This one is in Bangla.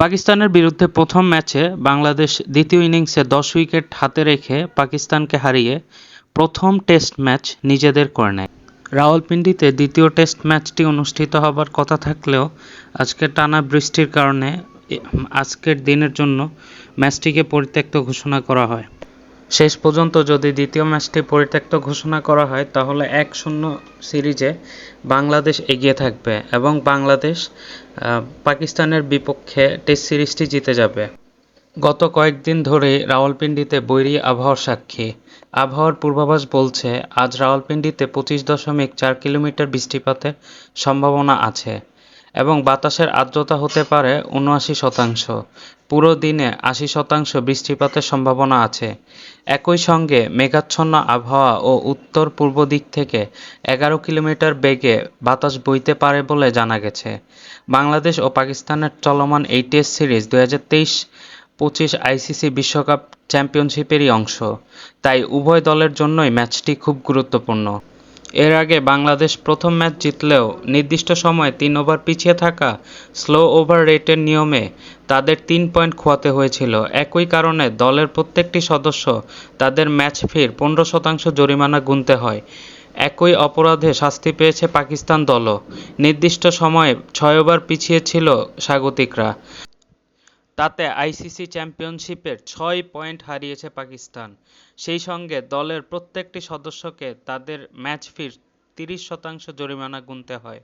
পাকিস্তানের বিরুদ্ধে প্রথম ম্যাচে বাংলাদেশ দ্বিতীয় ইনিংসে দশ উইকেট হাতে রেখে পাকিস্তানকে হারিয়ে প্রথম টেস্ট ম্যাচ নিজেদের করে নেয়। রাওয়ালপিন্ডিতে দ্বিতীয় টেস্ট ম্যাচটি অনুষ্ঠিত হবার কথা থাকলেও আজকে টানা বৃষ্টির কারণে আজকের দিনের জন্য ম্যাচটিকে পরিত্যক্ত ঘোষণা করা হয়। শেষ পর্যন্ত যদি দ্বিতীয় ম্যাচটি পরিত্যক্ত ঘোষণা করা হয়, তাহলে এক শূন্য সিরিজে বাংলাদেশ এগিয়ে থাকবে এবং বাংলাদেশ পাকিস্তানের বিপক্ষে টেস্ট সিরিজটি জিতে যাবে। গত কয়েকদিন ধরেই রাওয়ালপিন্ডিতে বৈরী আবহাওয়ার সাক্ষী। আবহাওয়ার পূর্বাভাস বলছে, আজ রাওয়ালপিন্ডিতে পঁচিশ দশমিক চার কিলোমিটার বৃষ্টিপাতের সম্ভাবনা আছে। এবং বাতাসের আর্দ্রতা হতে পারে উনআশি শতাংশ। পুরো দিনে আশি শতাংশ বৃষ্টিপাতের সম্ভাবনা আছে। একই সঙ্গে মেঘাচ্ছন্ন আবহাওয়া ও উত্তর পূর্ব দিক থেকে এগারো কিলোমিটার বেগে বাতাস বইতে পারে বলে জানা গেছে। বাংলাদেশ ও পাকিস্তানের চলমান এই টেস্ট সিরিজ দু হাজার তেইশ পঁচিশ আইসিসি বিশ্বকাপ চ্যাম্পিয়নশিপেরই অংশ। তাই উভয় দলের জন্যই ম্যাচটি খুব গুরুত্বপূর্ণ। এর আগে বাংলাদেশ প্রথম ম্যাচ জিতলেও নির্দিষ্ট সময়ে তিন ওভার পিছিয়ে থাকা স্লো ওভার রেটের নিয়মে তাদের তিন পয়েন্ট খোয়াতে হয়েছিল। একই কারণে দলের প্রত্যেকটি সদস্য তাদের ম্যাচ ফির পনেরো শতাংশ জরিমানা গুনতে হয়। একই অপরাধে শাস্তি পেয়েছে পাকিস্তান দলও। নির্দিষ্ট সময়ে ছয় ওভার পিছিয়ে ছিল স্বাগতিকরা। তাতে আইসিসি চ্যাম্পিয়নশিপের ছয় পয়েন্ট হারিয়েছে পাকিস্তান। সেই সঙ্গে দলের প্রত্যেকটি সদস্যকে তাদের ম্যাচ ফির তিরিশ শতাংশ জরিমানা গুনতে হয়।